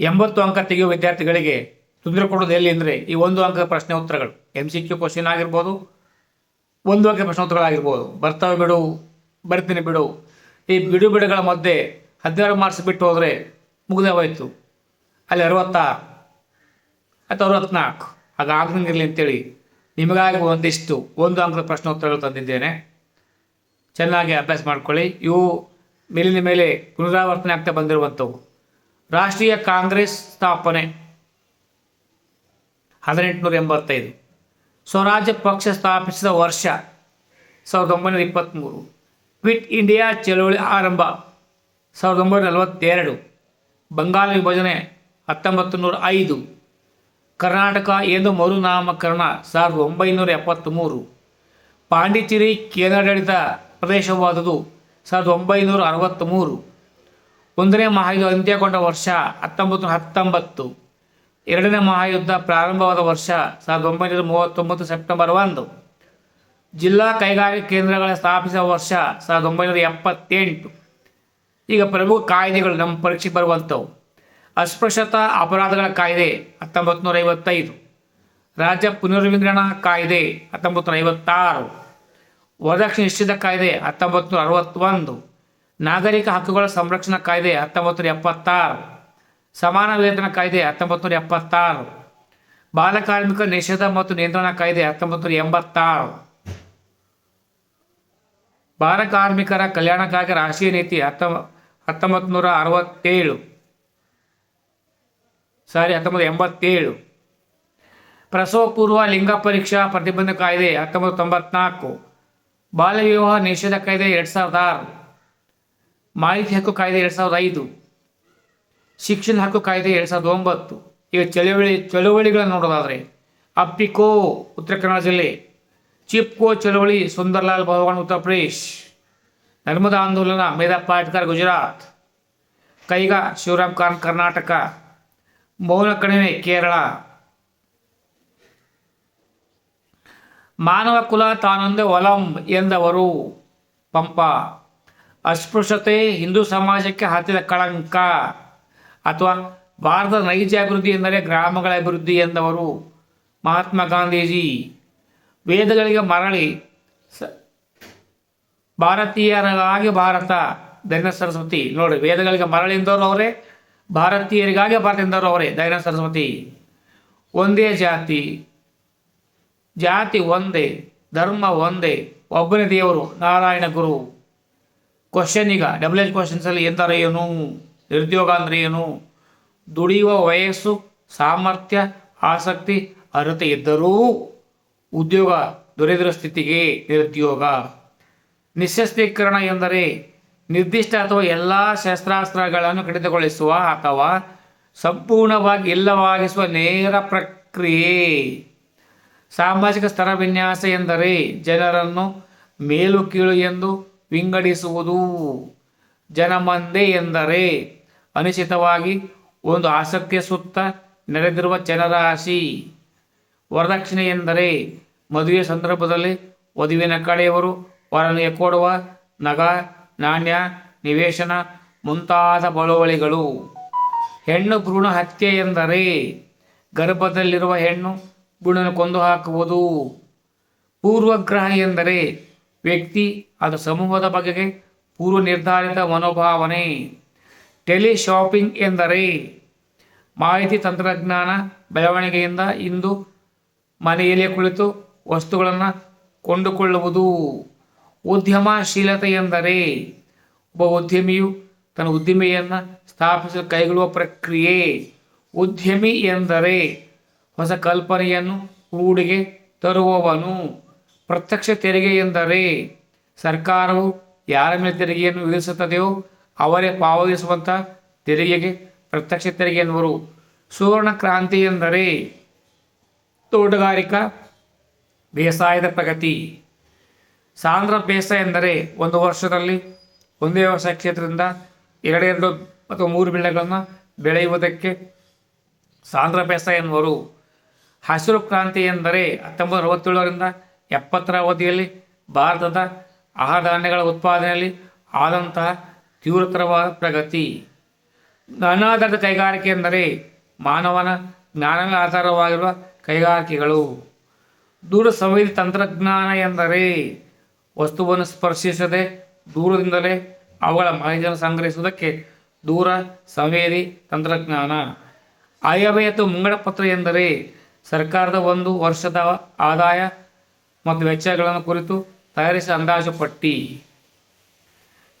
ಎಂಬತ್ತು ಅಂಕ ತೆಗೆಯುವ ವಿದ್ಯಾರ್ಥಿಗಳಿಗೆ ತೊಂದರೆ ಕೊಡೋದು ಎಲ್ಲಿ ಅಂದರೆ ಈ ಒಂದು ಅಂಕದ ಪ್ರಶ್ನೆ ಉತ್ತರಗಳು. ಎಂ ಸಿ ಕ್ಯೂ ಕ್ವಶನ್ ಆಗಿರ್ಬೋದು, ಒಂದು ಅಂಕ ಪ್ರಶ್ನೆ ಉತ್ತರಗಳಾಗಿರ್ಬೋದು ಬರ್ತವೆ ಬಿಡು, ಬರ್ತೀನಿ ಬಿಡು. ಈ ಬಿಡು ಬಿಡುಗಳ ಮಧ್ಯೆ ಹದಿನಾರು ಮಾರ್ಕ್ಸ್ ಬಿಟ್ಟು ಹೋದರೆ ಮುಗಿದೇ ಹೋಯಿತು ಅಲ್ಲಿ ಅರವತ್ತಾರು ಅಥವಾ ಅರವತ್ನಾಲ್ಕು. ಅದು ಆಗಂಗಿರಲಿ ಅಂತೇಳಿ ನಿಮಗಾಗಿ ಒಂದಿಷ್ಟು ಒಂದು ಅಂಕದ ಪ್ರಶ್ನೆ ಉತ್ತರಗಳು ತಂದಿದ್ದೇನೆ. ಚೆನ್ನಾಗಿ ಅಭ್ಯಾಸ ಮಾಡ್ಕೊಳ್ಳಿ. ಇವು ಮೇಲಿನ ಮೇಲೆ ಪುನರಾವರ್ತನೆ ಆಗ್ತಾ ಬಂದಿರುವಂಥವು. ರಾಷ್ಟ್ರೀಯ ಕಾಂಗ್ರೆಸ್ ಸ್ಥಾಪನೆ ಹದಿನೆಂಟುನೂರ ಎಂಬತ್ತೈದು ಸ್ವರಾಜ್ಯ ಪಕ್ಷ ಸ್ಥಾಪಿಸಿದ ವರ್ಷ ಸಾವಿರದ ಒಂಬೈನೂರ ಇಪ್ಪತ್ತ್ಮೂರು. ಕ್ವಿಟ್ ಇಂಡಿಯಾ ಚಳವಳಿ ಆರಂಭ ಸಾವಿರದ ಒಂಬೈನೂರ ನಲವತ್ತೆರಡು. ಬಂಗಾಳ ವಿಭಜನೆ ಹತ್ತೊಂಬತ್ತು ನೂರ ಐದು ಕರ್ನಾಟಕ ಎಂದು ಮರುನಾಮಕರಣ ಸಾವಿರದ ಒಂಬೈನೂರ ಎಪ್ಪತ್ತ್ಮೂರು. ಪಾಂಡಿಚೇರಿ ಕೇಂದ್ರಾಡಳಿತ ಪ್ರದೇಶವಾದುದು ಸಾವಿರದ ಒಂಬೈನೂರ ಅರವತ್ತ್ಮೂರು. ಒಂದನೇ ಮಹಾಯುದ್ಧ ಅಂತ್ಯಗೊಂಡ ವರ್ಷ ಹತ್ತೊಂಬತ್ತು ಹತ್ತೊಂಬತ್ತು. ಎರಡನೇ ಮಹಾಯುದ್ಧ ಪ್ರಾರಂಭವಾದ ವರ್ಷ ಸಾವಿರದ ಒಂಬೈನೂರ ಮೂವತ್ತೊಂಬತ್ತು ಸೆಪ್ಟೆಂಬರ್ ಒಂದು. ಜಿಲ್ಲಾ ಕೈಗಾರಿಕಾ ಕೇಂದ್ರಗಳ ಸ್ಥಾಪಿಸಿದ ವರ್ಷ ಸಾವಿರದ ಒಂಬೈನೂರ ಎಪ್ಪತ್ತೆಂಟು. ಈಗ ಪ್ರಮುಖ ಕಾಯ್ದೆಗಳು ನಮ್ಮ ಪರೀಕ್ಷೆಗೆ ಬರುವಂಥವು. ಅಸ್ಪೃಶ್ಯತಾ ಅಪರಾಧಗಳ ಕಾಯ್ದೆ ಹತ್ತೊಂಬತ್ತು ನೂರ ಐವತ್ತೈದು. ರಾಜ್ಯ ಪುನರ್ವಿಂಗಡಣಾ ಕಾಯ್ದೆ ಹತ್ತೊಂಬತ್ತು ನೂರ ಐವತ್ತಾರು. ವರದಕ್ಷಿಣೆ ನಿಶ್ಚಿತ ಕಾಯ್ದೆ ಹತ್ತೊಂಬತ್ತು ನೂರ ಅರವತ್ತೊಂದು. ನಾಗರಿಕ ಹಕ್ಕುಗಳ ಸಂರಕ್ಷಣಾ ಕಾಯ್ದೆ ಹತ್ತೊಂಬತ್ತು ನೂರ ಎಪ್ಪತ್ತಾರು ಸಮಾನ ವೇತನ ಕಾಯ್ದೆ ಹತ್ತೊಂಬತ್ತು ಎಪ್ಪತ್ತಾರು ಬಾಲಕಾರ್ಮಿಕ ನಿಷೇಧ ಮತ್ತು ನಿಯಂತ್ರಣ ಕಾಯ್ದೆ ಹತ್ತೊಂಬತ್ತು ಎಂಬತ್ತಾರು ಬಾಲ ಕಾರ್ಮಿಕರ ಕಲ್ಯಾಣಕ್ಕಾಗಿ ರಾಷ್ಟ್ರೀಯ ನೀತಿ ಹತ್ತೊಂಬ ಹತ್ತೊಂಬತ್ತು ನೂರ ಅರವತ್ತೇಳು ಸಾರಿ ಹತ್ತೊಂಬತ್ತು ಎಂಬತ್ತೇಳು ಪ್ರಸವ ಪೂರ್ವ ಲಿಂಗ ಪರೀಕ್ಷಾ ಪ್ರತಿಬಂಧ ಕಾಯ್ದೆ ಹತ್ತೊಂಬತ್ತು ತೊಂಬತ್ನಾಲ್ಕು ಬಾಲ್ಯ ವಿವಾಹ ನಿಷೇಧ ಕಾಯ್ದೆ ಎರಡು ಸಾವಿರದ ಆರು. ಮಾಹಿತಿ ಹಕ್ಕು ಕಾಯ್ದೆ ಎರಡು ಸಾವಿರದ ಐದು. ಶಿಕ್ಷಣ ಹಕ್ಕು ಕಾಯ್ದೆ ಎರಡು ಸಾವಿರದ ಒಂಬತ್ತು. ಈಗ ಚಳುವಳಿ, ಚಳುವಳಿಗಳನ್ನು ನೋಡೋದಾದರೆ ಅಪ್ಪಿಕೋ, ಉತ್ತರ ಕನ್ನಡ ಜಿಲ್ಲೆ. ಚಿಪ್ಕೋ ಚಳುವಳಿ, ಸುಂದರ್ಲಾಲ್ ಭಗವಾನ್ ಉತ್ತರ ಪ್ರದೇಶ್. ನರ್ಮದಾ ಆಂದೋಲನ, ಮೇಧಾ ಪಾಟ್ಕರ್, ಗುಜರಾತ್. ಕೈಗಾ, ಶಿವರಾಮ್ ಖಾನ್, ಕರ್ನಾಟಕ. ಮೌನ ಕಣಿವೆ, ಕೇರಳ. ಮಾನವ ಕುಲ ತಾನೊಂದೇ ಒಲಂ ಎಂದವರು. ಪಂಪ. ಅಸ್ಪೃಶ್ಯತೆ ಹಿಂದೂ ಸಮಾಜಕ್ಕೆ ಹತ್ತಿದ ಕಳಂಕ ಅಥವಾ ಭಾರತದ ನೈಜ ಅಭಿವೃದ್ಧಿ ಎಂದರೆ ಗ್ರಾಮಗಳ ಅಭಿವೃದ್ಧಿ ಎಂದವರು ಮಹಾತ್ಮ ಗಾಂಧೀಜಿ. ವೇದಗಳಿಗೆ ಮರಳಿ ಸ ಭಾರತೀಯರಿಗಾಗಿ ಭಾರತ ದೈನ ಸರಸ್ವತಿ. ನೋಡಿ, ವೇದಗಳಿಗೆ ಮರಳಿಂದವರು ಅವರೇ, ಭಾರತೀಯರಿಗಾಗಿ ಭಾರತದಿಂದವರು ಅವರೇ, ದೈನ ಸರಸ್ವತಿ. ಒಂದೇ ಜಾತಿ ಜಾತಿ ಒಂದೇ, ಧರ್ಮ ಒಂದೇ, ಒಬ್ಬನೇ ದೇವರು, ನಾರಾಯಣ ಗುರು. ಕ್ವಶನ್ ಈಗ ಡಬಲ್ ಎಚ್ ಕ್ವಶನ್ಸಲ್ಲಿ ಎಂದರೆ ಏನು? ನಿರುದ್ಯೋಗ ಅಂದರೆ ಏನು? ದುಡಿಯುವ ವಯಸ್ಸು, ಸಾಮರ್ಥ್ಯ, ಆಸಕ್ತಿ, ಅರ್ಹತೆ ಇದ್ದರೂ ಉದ್ಯೋಗ ದೊರೆದಿರುವ ಸ್ಥಿತಿಗೆ ನಿರುದ್ಯೋಗ. ನಿಶಸ್ತ್ರೀಕರಣ ಎಂದರೆ ನಿರ್ದಿಷ್ಟ ಅಥವಾ ಎಲ್ಲ ಶಸ್ತ್ರಾಸ್ತ್ರಗಳನ್ನು ಕಡಿತಗೊಳಿಸುವ ಅಥವಾ ಸಂಪೂರ್ಣವಾಗಿ ಇಲ್ಲವಾಗಿಸುವ ನೇರ ಪ್ರಕ್ರಿಯೆ. ಸಾಮಾಜಿಕ ಸ್ತರ ವಿನ್ಯಾಸ ಎಂದರೆ ಜನರನ್ನು ಮೇಲು ಕೀಳು ಎಂದು ವಿಂಗಡಿಸುವುದು ಜನಮಂದೆ ಎಂದರೆ ಅನಿಶ್ಚಿತವಾಗಿ ಒಂದು ಆಸಕ್ತಿಯ ಸುತ್ತ ನೆರೆದಿರುವ ಜನರಾಶಿ. ವರದಕ್ಷಿಣೆ ಎಂದರೆ ಮದುವೆ ಸಂದರ್ಭದಲ್ಲಿ ವಧುವಿನ ಕಡೆಯವರು ವರನಿಗೆ ಕೊಡುವ ನಗ, ನಾಣ್ಯ, ನಿವೇಶನ ಮುಂತಾದ ಬಳುವಳಿಗಳು. ಹೆಣ್ಣು ಭ್ರೂಣ ಹತ್ಯೆ ಎಂದರೆ ಗರ್ಭದಲ್ಲಿರುವ ಹೆಣ್ಣು ಭ್ರೂಣನ ಕೊಂದು ಹಾಕುವುದು. ಪೂರ್ವಗ್ರಹ ಎಂದರೆ ವ್ಯಕ್ತಿ ಅದು ಸಮೂಹದ ಬಗೆಗೆ ಪೂರ್ವ ನಿರ್ಧಾರಿತ ಮನೋಭಾವನೆ. ಟೆಲಿ ಶಾಪಿಂಗ್ ಎಂದರೆ ಮಾಹಿತಿ ತಂತ್ರಜ್ಞಾನ ಬೆಳವಣಿಗೆಯಿಂದ ಇಂದು ಮನೆಯಲ್ಲೇ ಕುಳಿತು ವಸ್ತುಗಳನ್ನು ಕೊಂಡುಕೊಳ್ಳುವುದು. ಉದ್ಯಮಶೀಲತೆ ಎಂದರೆ ಒಬ್ಬ ಉದ್ಯಮಿಯು ತನ್ನ ಉದ್ದಿಮೆಯನ್ನು ಸ್ಥಾಪಿಸಲು ಕೈಗೊಳ್ಳುವ ಪ್ರಕ್ರಿಯೆ. ಉದ್ಯಮಿ ಎಂದರೆ ಹೊಸ ಕಲ್ಪನೆಯನ್ನು ಹೂಡಿಗೆ ತರುವವನು. ಪ್ರತ್ಯಕ್ಷ ತೆರಿಗೆ ಎಂದರೆ ಸರ್ಕಾರವು ಯಾರ ಮೇಲೆ ತೆರಿಗೆಯನ್ನು ವಿಧಿಸುತ್ತದೆಯೋ ಅವರೇ ಪಾವತಿಸುವಂಥ ತೆರಿಗೆಗೆ ಪ್ರತ್ಯಕ್ಷ ತೆರಿಗೆ ಎನ್ನುವರು. ಸುವರ್ಣ ಕ್ರಾಂತಿ ಎಂದರೆ ತೋಟಗಾರಿಕಾ ಬೇಸಾಯದ ಪ್ರಗತಿ. ಸಾಂದ್ರ ಬೇಸಾಯ ಎಂದರೆ ಒಂದು ವರ್ಷದಲ್ಲಿ ಒಂದೇ ವ್ಯವಸಾಯ ಕ್ಷೇತ್ರದಿಂದ ಎರಡೆರಡು ಅಥವಾ ಮೂರು ಬೆಳೆಗಳನ್ನು ಬೆಳೆಯುವುದಕ್ಕೆ ಸಾಂದ್ರ ಬೇಸಾಯ ಎನ್ನುವರು. ಹಸಿರು ಕ್ರಾಂತಿ ಎಂದರೆ ಹತ್ತೊಂಬತ್ತು ಅರವತ್ತೇಳರಿಂದ ಎಪ್ಪತ್ತರ ಅವಧಿಯಲ್ಲಿ ಭಾರತದ ಆಹಾರ ಧಾನ್ಯಗಳ ಉತ್ಪಾದನೆಯಲ್ಲಿ ಆದಂತಹ ತೀವ್ರತರವಾದ ಪ್ರಗತಿ. ಜ್ಞಾನಾಧಾರಿತ ಕೈಗಾರಿಕೆ ಎಂದರೆ ಮಾನವನ ಜ್ಞಾನವೇ ಆಧಾರವಾಗಿರುವ ಕೈಗಾರಿಕೆಗಳು. ದೂರ ಸಂವೇದಿ ತಂತ್ರಜ್ಞಾನ ಎಂದರೆ ವಸ್ತುವನ್ನು ಸ್ಪರ್ಶಿಸದೆ ದೂರದಿಂದಲೇ ಅವುಗಳ ಮಾಹಿತಿಯನ್ನು ಸಂಗ್ರಹಿಸುವುದಕ್ಕೆ ದೂರ ಸಂವೇದಿ ತಂತ್ರಜ್ಞಾನ. ಆಯವ್ಯಯತ ಮುಂಗಡ ಪತ್ರ ಎಂದರೆ ಸರ್ಕಾರದ ಒಂದು ವರ್ಷದ ಆದಾಯ ಮತ್ತು ವೆಚ್ಚಗಳನ್ನು ಕುರಿತು ತಯಾರಿಸಿದ ಅಂದಾಜು ಪಟ್ಟಿ.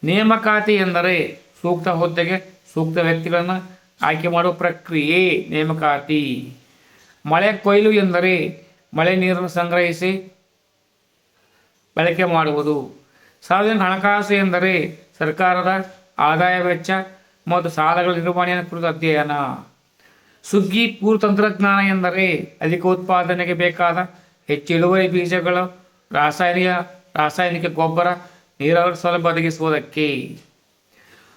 ನೇಮಕಾತಿ ಎಂದರೆ ಸೂಕ್ತ ಹುದ್ದೆಗೆ ಸೂಕ್ತ ವ್ಯಕ್ತಿಗಳನ್ನು ಆಯ್ಕೆ ಮಾಡುವ ಪ್ರಕ್ರಿಯೆ, ನೇಮಕಾತಿ. ಮಳೆ ಕೊಯ್ಲು ಎಂದರೆ ಮಳೆ ನೀರನ್ನು ಸಂಗ್ರಹಿಸಿ ಬಳಕೆ ಮಾಡುವುದು. ಸಾರ್ವಜನಿಕ ಹಣಕಾಸು ಎಂದರೆ ಸರ್ಕಾರದ ಆದಾಯ ವೆಚ್ಚ ಮತ್ತು ಸಾಲಗಳ ನಿರ್ವಹಣೆಯ ಕುರಿತು ಅಧ್ಯಯನ. ಸುಗ್ಗಿ ಪೂರ್ವ ತಂತ್ರಜ್ಞಾನ ಎಂದರೆ ಅಧಿಕ ಉತ್ಪಾದನೆಗೆ ಬೇಕಾದ ಹೆಚ್ಚು ಇಳುವರಿ ಬೀಜಗಳು, ರಾಸಾಯನಿಕ ರಾಸಾಯನಿಕ ಗೊಬ್ಬರ, ನೀರಾವರಿ ಸೌಲಭ್ಯ ಒದಗಿಸುವುದಕ್ಕೆ.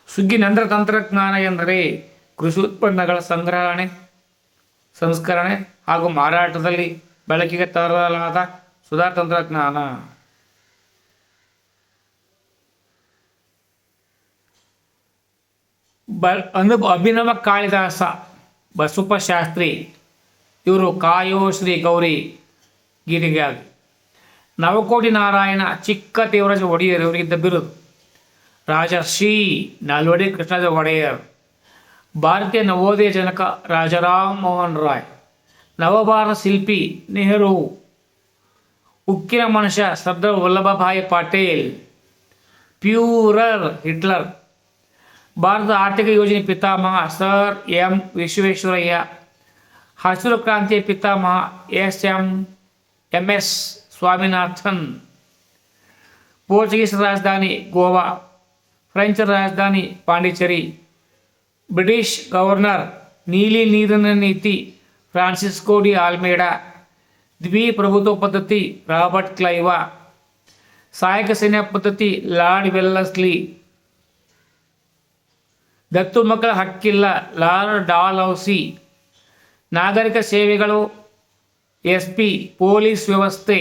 ಸುಗ್ಗಿ ನಂತರ ತಂತ್ರಜ್ಞಾನ ಎಂದರೆ ಕೃಷಿ ಉತ್ಪನ್ನಗಳ ಸಂಗ್ರಹಣೆ, ಸಂಸ್ಕರಣೆ ಹಾಗೂ ಮಾರಾಟದಲ್ಲಿ ಬಳಕೆಗೆ ತರಲಾದ ಸುಧಾರ ತಂತ್ರಜ್ಞಾನ. ಬ, ಅನು, ಅಭಿನವ ಕಾಳಿದಾಸ ಬಸುಪ ಶಾಸ್ತ್ರಿ, ಇವರು ಕಾಯೋ ಶ್ರೀ ಗೌರಿ ಗೀತೆಗಾಗಿ ನವಕೋಟಿ ನಾರಾಯಣ ಚಿಕ್ಕ ದೇವರಾಜ ಒಡೆಯರ್ ಇವರಿಗಿದ್ದ ಬಿರುದು. ಶ್ರೀ ನಾಲ್ವಡಿ ಕೃಷ್ಣರಾಜ ಒಡೆಯರ್. ಭಾರತೀಯ ನವೋದಯ ಜನಕ ರಾಜಾರಾಮ್ ಮೋಹನ್ ರಾಯ್. ನವಭಾರತ ಶಿಲ್ಪಿ ನೆಹರು. ಉಕ್ಕಿನ ಮನುಷ್ಯ ಸರ್ದಾರ್ ವಲ್ಲಭಭಾಯಿ ಪಟೇಲ್. Fuhrer Hitler. ಭಾರತದ ಆರ್ಥಿಕ ಯೋಜನೆ ಪಿತಾಮಹ ಸರ್ ಎಂ ವಿಶ್ವೇಶ್ವರಯ್ಯ. ಹಸಿರು ಕ್ರಾಂತಿಯ ಪಿತಾಮಹ S M M S Swaminathan Portuguese ರಾಜಧಾನಿ ಗೋವಾ ಫ್ರೆಂಚ್ ರಾಜಧಾನಿ ಪಾಂಡಿಚೇರಿ ಬ್ರಿಟಿಷ್ ಗವರ್ನರ್ ನೀಲಿ ನೀರಿನ ನೀತಿ ಫ್ರಾನ್ಸಿಸ್ಕೋ ಡಿ ಆಲ್ಮೇಡಾ ದ್ವಿಪ್ರಭುತ್ವ ಪದ್ಧತಿ ರಾಬರ್ಟ್ ಕ್ಲೈವಾ ಸಹಾಯಕ ಸೈನ್ಯ ಪದ್ಧತಿ ಲಾರ್ಡ್ ವೆಲ್ಲಸ್ಲಿ ದತ್ತು ಮಕ್ಕಳ ಹಕ್ಕಿಲ್ಲ ಲಾರ್ಡ್ ಡಾಲ್ಹೌಸಿ ನಾಗರಿಕ ಸೇವೆಗಳು ಎಸ್ ಪಿ ಪೊಲೀಸ್ ವ್ಯವಸ್ಥೆ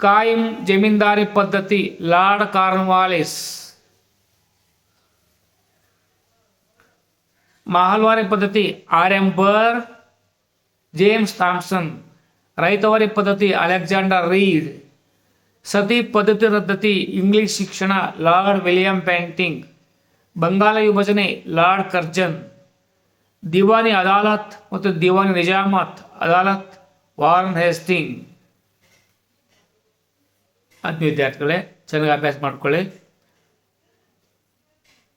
ಕಾಯಂ ಜಮೀನ್ದಾರಿ ಪದ್ಧತಿ ಲಾರ್ಡ್ ಕಾರ್ನ್ವಾಲಿಸ್ ಮಾಹಲ್ವಾರಿ ಪದ್ಧತಿ R M Bird James Thomason Ryotwari ಪದ್ಧತಿ ಅಲೆಕ್ಸಾಂಡರ್ ರೀಡ್ ಸತಿ ಪದ್ಧತಿ ರದ್ದತಿ ಇಂಗ್ಲಿಷ್ ಶಿಕ್ಷಣ ಲಾರ್ಡ್ ವಿಲಿಯಂ ಪೇಂಟಿಂಗ್ ಬಂಗಾಳ ವಿಭಜನೆ ಲಾರ್ಡ್ ಕರ್ಜನ್ ದಿವಾನಿ ಅದಾಲತ್ ಮತ್ತು ದಿವಾನಿ ನಿಜಾಮತ್. ಅದಾಲತ್, ವಾರನ್ ಹೇಸ್ಟಿಂಗ್. ಅಂತ ವಿದ್ಯಾರ್ಥಿಗಳೇ, ಚೆನ್ನಾಗಿ ಅಭ್ಯಾಸ ಮಾಡಿಕೊಳ್ಳಿ.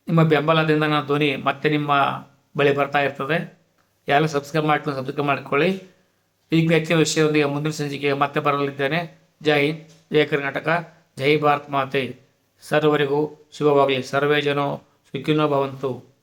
ನಿಮ್ಮ ಬೆಂಬಲದಿಂದ ನಾನು ಧ್ವನಿ ಮತ್ತೆ ನಿಮ್ಮ ಬಳಿ ಬರ್ತಾ ಇರ್ತದೆ. ಯಾರು ಸಬ್ಸ್ಕ್ರೈಬ್ ಮಾಡ್ಕೊಂಡು ಸಬ್ಸ್ಕ್ರೈಬ್ ಮಾಡ್ಕೊಳ್ಳಿ. ಈಗ ಹೆಚ್ಚಿನ ವಿಷಯದೊಂದಿಗೆ ಮುಂದಿನ ಸಂಚಿಕೆ ಮತ್ತೆ ಬರಲಿದ್ದೇನೆ. ಜೈ ಹಿಂದ್ ಜಯ ಕರ್ನಾಟಕ, ಜೈ ಭಾರತ್ ಮಾತೆ. ಸರ್ವರಿಗೂ ಶುಭವಾಗಲಿ. ಸರ್ವೇ ಜನೋ ಸುಖಿನೋ ಭವಂತು.